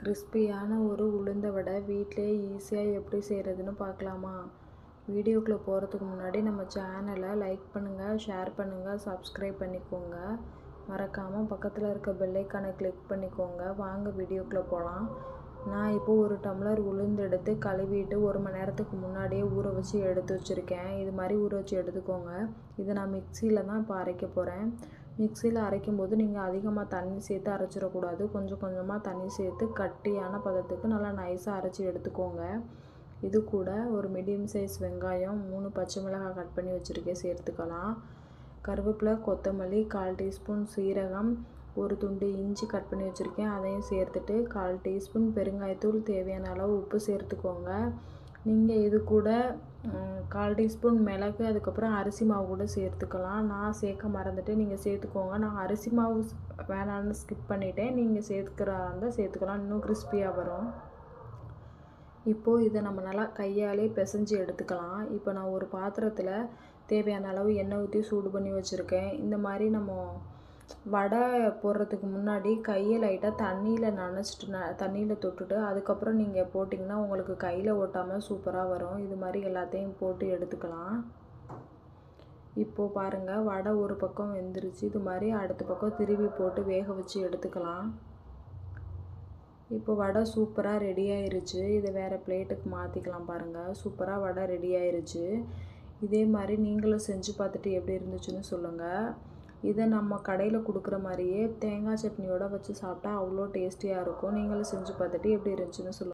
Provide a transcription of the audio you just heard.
கிறிஸ்பியான ஒரு உளுந்த வடை. வீட்டிலே ஈஸியாக எப்படி செய்கிறதுன்னு பார்க்கலாமா வீடியோக்குள்ளே போகிறதுக்கு முன்னாடி நம்ம சேனலை லைக் பண்ணுங்கள் ஷேர் பண்ணுங்கள் சப்ஸ்கிரைப் பண்ணிக்கோங்க. மறக்காமல் பக்கத்தில் இருக்க பெல்லைக்கானை கிளிக் பண்ணிக்கோங்க. வாங்க வீடியோக்குள்ளே போகலாம் நான் இப்போது ஒரு டம்ளர் உளுந்து எடுத்து கழுவிட்டு ஒரு மணி நேரத்துக்கு முன்னாடியே ஊற வச்சு எடுத்து வச்சுருக்கேன். இது மாதிரி ஊற வச்சு எடுத்துக்கோங்க. இதை நான் மிக்சியில் தான் இப்போ அரைக்க போகிறேன் மிக்சியில் அரைக்கும் போது நீங்கள் அதிகமாக தண்ணி சேர்த்து அரைச்சிடக்கூடாது. கொஞ்சம் கொஞ்சமாக தண்ணி சேர்த்து கட்டியான பதத்துக்கு நல்லா நைஸாக அரைச்சி எடுத்துக்கோங்க. இது கூட ஒரு மீடியம் சைஸ் வெங்காயம் மூணு பச்சை மிளகாய் கட் பண்ணி வச்சுருக்கேன் சேர்த்துக்கலாம். கருவேப்பிலை கொத்தமல்லி கால் டீஸ்பூன் சீரகம் ஒரு துண்டு இஞ்சி கட் பண்ணி வச்சுருக்கேன் அதையும் சேர்த்துட்டு கால் டீஸ்பூன் பெருங்காயத்தூள் தேவையான அளவு உப்பு சேர்த்துக்கோங்க. நீங்கள் இது கூட கால் டீஸ்பூன் மிளகு அதுக்கப்புறம் அரிசி மாவு கூட சேர்த்துக்கலாம். நான் சேர்க்க மறந்துட்டு நீங்கள் சேர்த்துக்கோங்க. நான் அரிசி மாவு வேணான்னு ஸ்கிப் பண்ணிவிட்டேன் நீங்கள் சேர்த்துக்கிறா இருந்தால் சேர்த்துக்கலாம். இன்னும் கிறிஸ்பியாக வரும். இப்போது இதை நம்ம நல்லா கையாலே பிசைஞ்சு எடுத்துக்கலாம். இப்போ நான் ஒரு பாத்திரத்தில் தேவையான அளவு எண்ணெய் ஊற்றி சூடு பண்ணி வச்சுருக்கேன். இந்த மாதிரி நம்ம வடை போடுறதுக்கு முன்னாடி கையை லைட்டாக தண்ணியில் நனைச்சிட்டு ந தண்ணியில் தொட்டுட்டு அதுக்கப்புறம் நீங்கள் போட்டிங்கன்னா உங்களுக்கு கையில் ஒட்டாமல் சூப்பராக வரும். இது மாதிரி எல்லாத்தையும் போட்டு எடுத்துக்கலாம். இப்போது பாருங்கள் வடை ஒரு பக்கம் வெந்துருச்சு. இது மாதிரி அடுத்த பக்கம் திருவி போட்டு வேக வச்சு எடுத்துக்கலாம். இப்போ வடை சூப்பராக ரெடி ஆயிருச்சு. இதை வேறு பிளேட்டுக்கு மாற்றிக்கலாம் பாருங்கள் சூப்பராக வடை ரெடி ஆயிருச்சு. இதே மாதிரி நீங்களும் செஞ்சு பார்த்துட்டு எப்படி இருந்துச்சுன்னு சொல்லுங்கள் இதை நம்ம கடையில் கொடுக்குற மாதிரியே தேங்காய் சட்னியோடு வச்சு சாப்பிட்டா அவ்வளோ டேஸ்டியாக இருக்கும். நீங்களும் செஞ்சு பார்த்துட்டு எப்படி இருந்துச்சுன்னு சொல்லுங்கள்